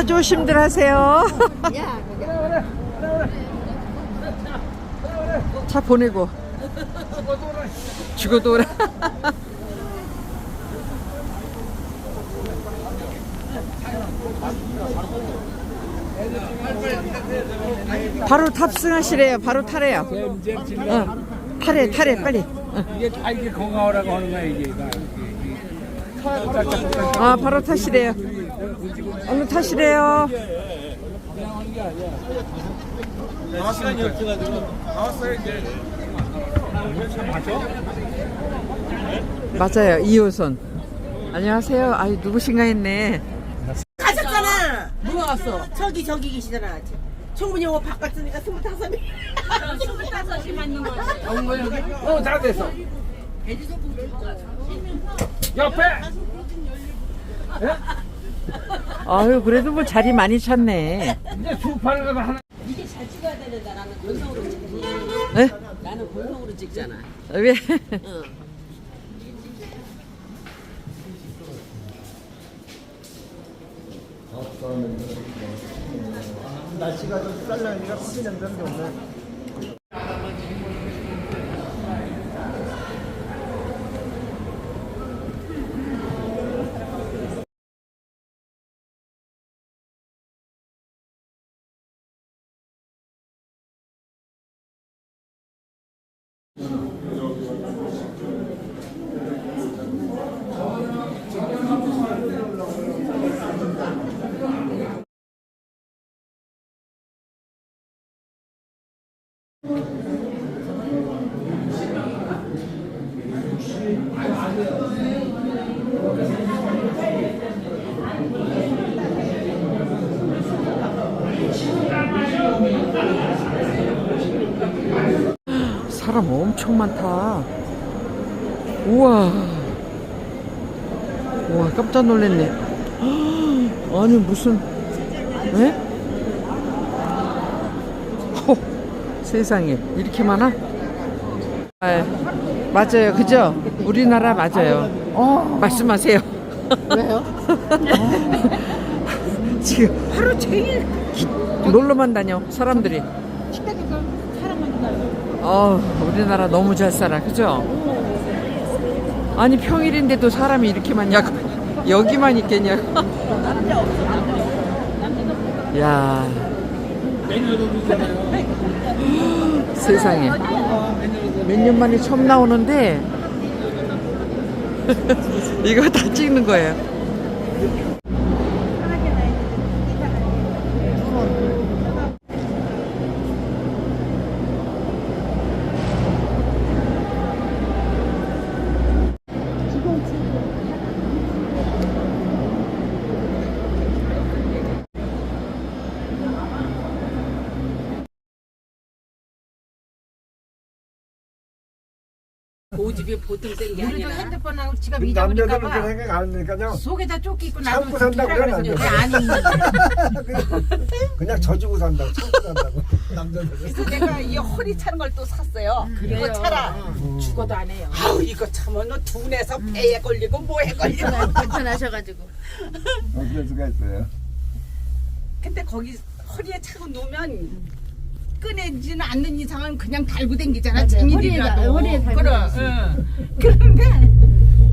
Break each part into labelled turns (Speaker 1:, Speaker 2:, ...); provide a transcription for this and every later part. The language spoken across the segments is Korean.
Speaker 1: 차 조심들 하세요. 차 보내고 죽어도 오라. 바로 탑승하시래요. 바로 타래요. 어, 타래 타래 빨리. 어.
Speaker 2: 이게 다 이게 건강하라고 하는 거야 이게.
Speaker 1: 아 바로 타시래요. 얼른 타시래요. 맞아요 2호선. 안녕하세요. 아이 누구신가 했네.
Speaker 3: 가셨잖아.
Speaker 1: 누가 왔어?
Speaker 3: 저기 저기 계시잖아. 청문이 오고 바꿨으니까 스물다섯이. 스물다섯이 맞는 거지.
Speaker 2: 어, 다 됐어. 옆에.
Speaker 1: 아유 그래도 뭐 자리 많이 찼네.
Speaker 2: 이제 두 판을 가서 하나.
Speaker 3: 이게 잘 찍어야 되는데 나는 본성으로 찍지.
Speaker 1: 에?
Speaker 3: 나는 본성으로 찍잖아.
Speaker 1: 왜?
Speaker 4: 날씨가 좀 쌀라니까 커피 냄새는 좋네.
Speaker 1: 사람 엄청 많다. 우와. 우와, 깜짝 놀랐네. 아니, 무슨, 에? 허, 세상에, 이렇게 많아? 아, 맞아요, 그죠? 우리나라 맞아요. 말씀하세요.
Speaker 3: 왜요?
Speaker 1: 지금
Speaker 3: 하루 종일
Speaker 1: 놀러만 다녀, 사람들이.
Speaker 3: 식당에서 사람만 기다려.
Speaker 1: 어, 우리나라 너무 잘 살아, 그죠? 아니 평일인데도 사람이 이렇게 많냐고 여기만 있겠냐고. 야, 세상에 몇 년 만에 처음 나오는데 이거 다 찍는 거예요.
Speaker 3: 고집이 보통 센게
Speaker 5: 우리도
Speaker 3: 아니라.
Speaker 5: 핸드폰하고 지갑
Speaker 4: 남자들은
Speaker 5: 잊어버릴까
Speaker 4: 그렇게
Speaker 5: 봐
Speaker 4: 생각 안 하니까요.
Speaker 5: 속에다 쫓기 입고
Speaker 4: 참고
Speaker 5: 나면
Speaker 4: 산다고 그러면 안 돼.
Speaker 5: 아니
Speaker 4: 그냥 져주고 산다고 참고 산다고 남자들은.
Speaker 3: 그래서 내가 이 허리 차는 걸또 샀어요. 이거 차라.
Speaker 5: 죽어도 안 해요
Speaker 3: 아우 이거 참은 너 둔해서 배에 걸리고 뭐에 걸리고.
Speaker 5: 불편하셔가지고
Speaker 4: 어쩔 수가 있어요.
Speaker 3: 근데 거기 허리에 차고 누면 꺼내지는 않는 이상은 그냥 달고 댕기잖아. 쟁이들이라도.
Speaker 5: 허리에 달고
Speaker 3: 그래. 응. 그런데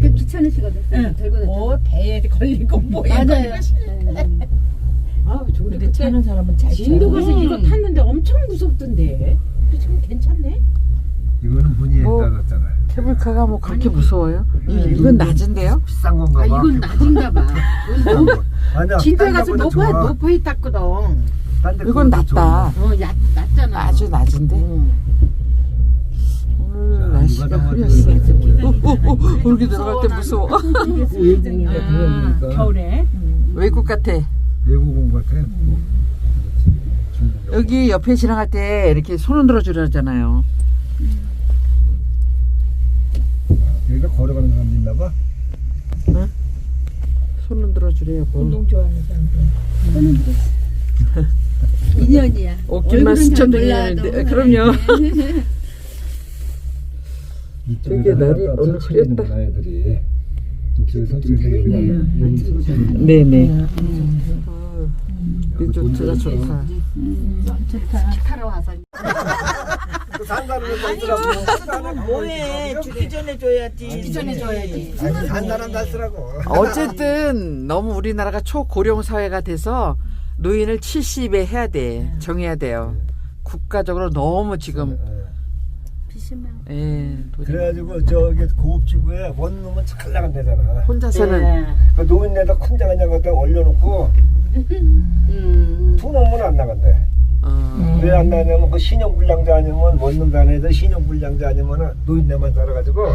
Speaker 5: 그 귀찮으시거든 들고 다니죠
Speaker 3: 뭐 배에 걸리고 뭐에
Speaker 5: 맞아요
Speaker 3: 걸리고.
Speaker 5: 아우 근데 차는 사람은 잘 진도 가서 이거 탔는데 엄청 무섭던데 근데 지금 괜찮네
Speaker 4: 이거는 분위기에
Speaker 1: 뭐.
Speaker 4: 따랐잖아요.
Speaker 1: 케이블카가 뭐 그렇게 무서워요? 이- 이건 낮은데요?
Speaker 4: 비싼 건가 봐.
Speaker 5: 아 이건 낮은가 봐
Speaker 4: 비싼 거. 아니야.
Speaker 5: 진도에
Speaker 4: 딴
Speaker 5: 가서 높아. 높이 탔거든
Speaker 1: 이건. 낮다.
Speaker 5: 얕, 낮잖아
Speaker 1: 아주 낮은데.
Speaker 5: 응.
Speaker 1: 오늘
Speaker 4: 자,
Speaker 1: 날씨가 흐렸어. 오, 우르게 들어갈 때 무서워.
Speaker 5: 겨울에
Speaker 1: 외국 같아.
Speaker 4: 외국 온것 같아.
Speaker 1: 여기 옆에 지나갈 때 이렇게 손 흔들어 주라잖아요.
Speaker 4: 여기가 걸어가는 사람도 있나 봐.
Speaker 1: 손 흔들어 주래요.
Speaker 5: 운동 좋아하는 사람들 인연이야.
Speaker 1: 옷길만 스쳐 다니는데. 그럼요.
Speaker 4: 이쪽에
Speaker 1: 되게 날이 오늘 흐렸다. 네네. 아, 아유, 리조트가 좋다.
Speaker 3: 타러 와서.
Speaker 4: 산다는 거 있더라고.
Speaker 5: 뭐해? 죽기 전에 줘야지.
Speaker 3: 죽기 전에 줘야지.
Speaker 4: 아니 산다는 다 쓰라고.
Speaker 1: 어쨌든 너무 우리나라가 초고령 사회가 돼서 노인을 70에 해야 돼. 정해야 돼요. 국가적으로 너무 지금 예, 노인-
Speaker 4: 그래가지고 저기 고급지구에 원룸은 잘 나간다잖아.
Speaker 1: 혼자서는
Speaker 4: 그 노인네다 콘장한 갖다 올려놓고 두 놈은 안 나간대.
Speaker 1: 어,
Speaker 4: 왜 안 나냐면 그 신용불량자 아니면 원룸 다는 애들 신용불량자 아니면 노인네만 살아가지고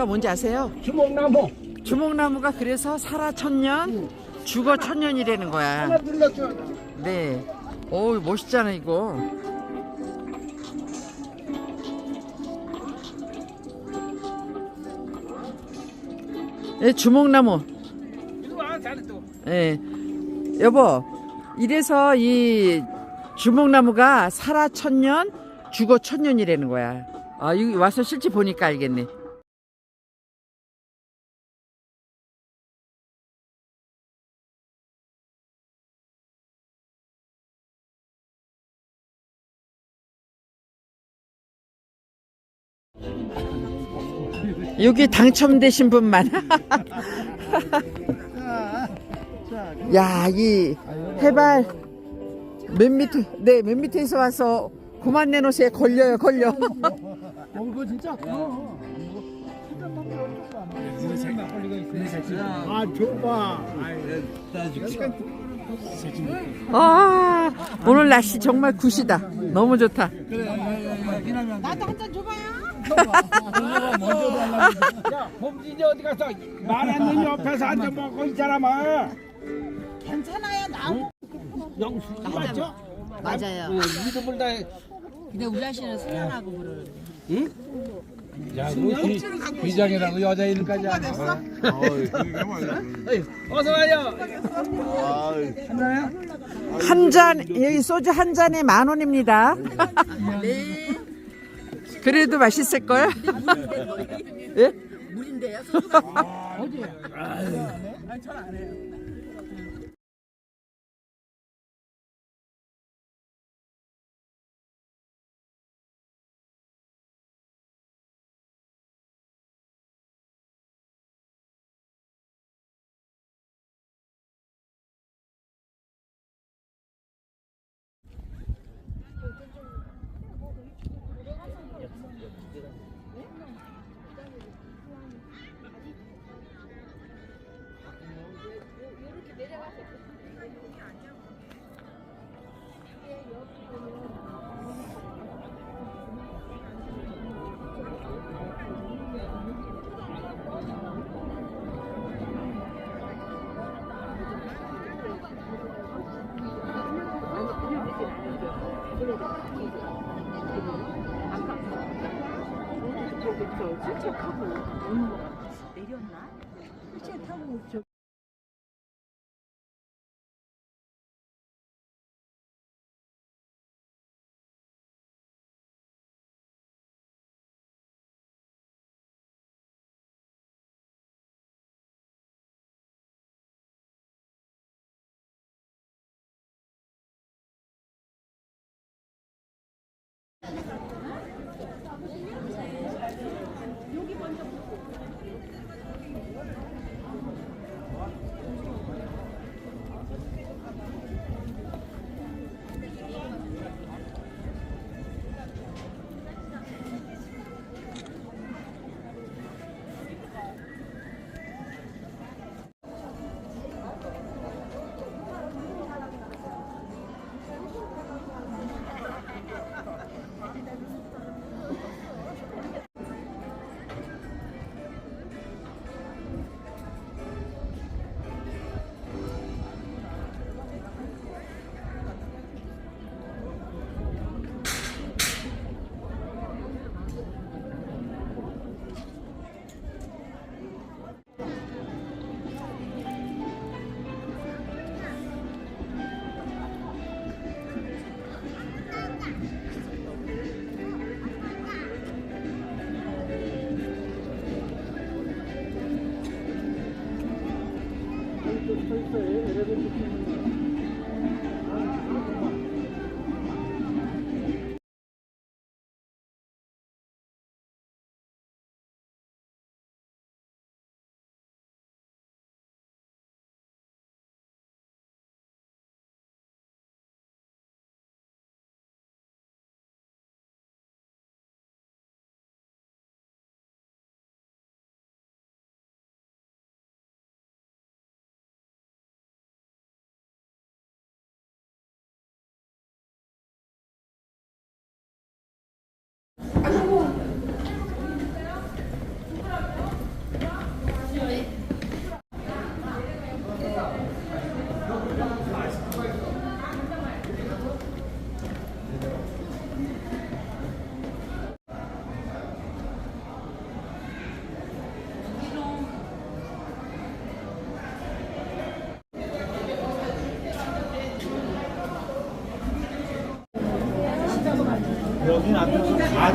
Speaker 1: 나무가 뭔지 아세요?
Speaker 2: 주먹나무
Speaker 1: 주목나무가 그래서 살아 천년, 죽어 천년이라는 거야.
Speaker 2: 하나 들렸죠.
Speaker 1: 네. 오, 멋있잖아 이거. 예, 주목나무.
Speaker 2: 이리 와.
Speaker 1: 예. 여보, 이래서 이 주목나무가 살아 천년, 죽어 천년이라는 거야. 아, 여기 와서 실제 보니까 알겠네. 여기 당첨되신 분만. 야, 이 해발 맨 밑에, 네, 맨 밑에서 와서 그만 내놓으세요. 걸려요, 걸려.
Speaker 4: 아 좁아.
Speaker 1: 아, 오늘 날씨 정말 굿이다. 너무 좋다.
Speaker 3: 나도 한 잔 줘봐요.
Speaker 2: 야 범진이 어디 가서 말하는 옆에서 앉아 먹고 이 사람아.
Speaker 3: 괜찮아요. 나오.
Speaker 2: 영수 맞죠?
Speaker 6: 맞아요.
Speaker 2: 어, 이름을 다.
Speaker 6: 근데 우리 아씨는 승현하고 부르는.
Speaker 2: 야, 그 비장이라고 여자 이름까지 안 해. 어서 와요.
Speaker 1: 한 잔, 여기 소주 한 잔에 만 원입니다. 네. 그래도 맛있을 걸? 예?
Speaker 6: 물인데요.
Speaker 7: 여긴 아까 가 그쵸, 그쵸. 침착하고. 내렸나? 그치, 타고. 저. Thank you.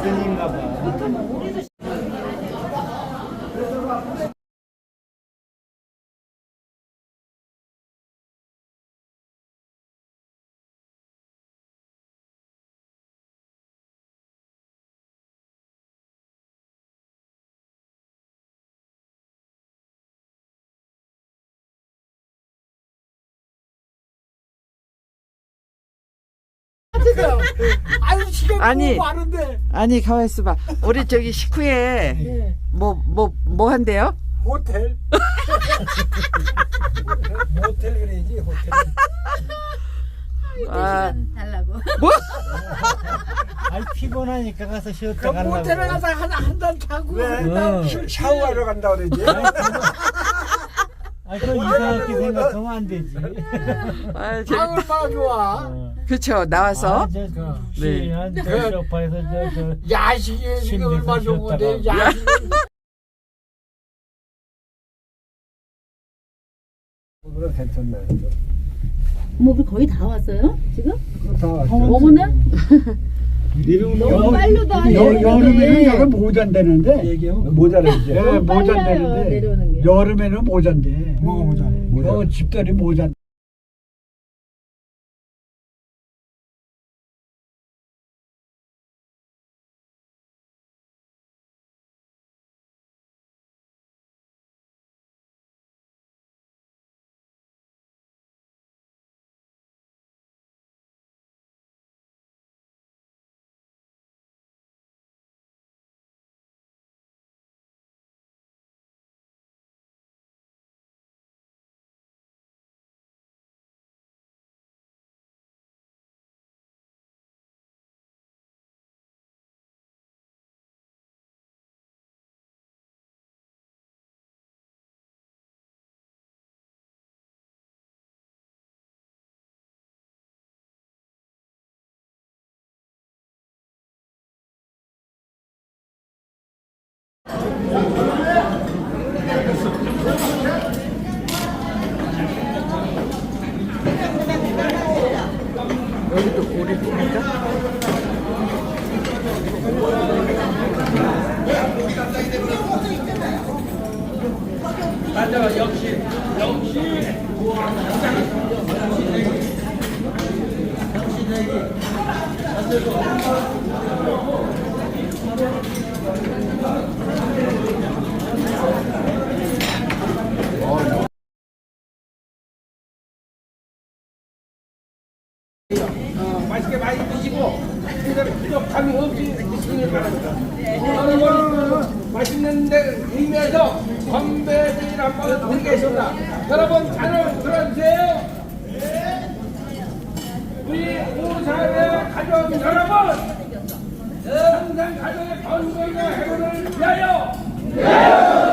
Speaker 7: 든인가 봐.
Speaker 2: 아유 시간
Speaker 1: 아니.
Speaker 2: 너무 많은데
Speaker 1: 아니 가만 있어봐. 우리 저기 식구에
Speaker 2: 네.
Speaker 1: 뭐뭐 뭐 한대요?
Speaker 2: 호텔 모텔 그래야지 호텔
Speaker 1: 아,
Speaker 6: 달라고.
Speaker 7: 아니 피곤하니까 가서 쉬었다
Speaker 2: 그
Speaker 7: 가려고.
Speaker 2: 모텔에 가서 한한잔 자고
Speaker 7: 어.
Speaker 4: 샤- 샤워하러 간다 그러지
Speaker 7: 아니 그 이상하게 생각하면 안 되지.
Speaker 1: 아 저,
Speaker 2: 방을 봐 좋아
Speaker 7: 어.
Speaker 1: 그쵸 나와서
Speaker 7: 아, 저,
Speaker 1: 네.
Speaker 7: 시한 저
Speaker 2: 그-
Speaker 7: 소파에서 저, 저
Speaker 2: 야식이 지금 얼마
Speaker 7: 쉬었다가.
Speaker 2: 야식
Speaker 4: 오늘은 괜찮네
Speaker 6: 뭐 거의 다 왔어요? 지금?
Speaker 4: 다 왔어
Speaker 6: 어머나?
Speaker 5: 너무
Speaker 6: 빨르다.
Speaker 5: 여, 여름에는 못 잔다는데
Speaker 4: 모자를 이제
Speaker 5: 예,
Speaker 6: 내려오는 게.
Speaker 5: 여름에는 못 잔대
Speaker 2: 뭐가 모자
Speaker 4: 모자.
Speaker 5: 어, 집들이 못 잔.
Speaker 1: 여기도 오리 피니까?
Speaker 2: 맛있게 대구를 위하여! 위하여!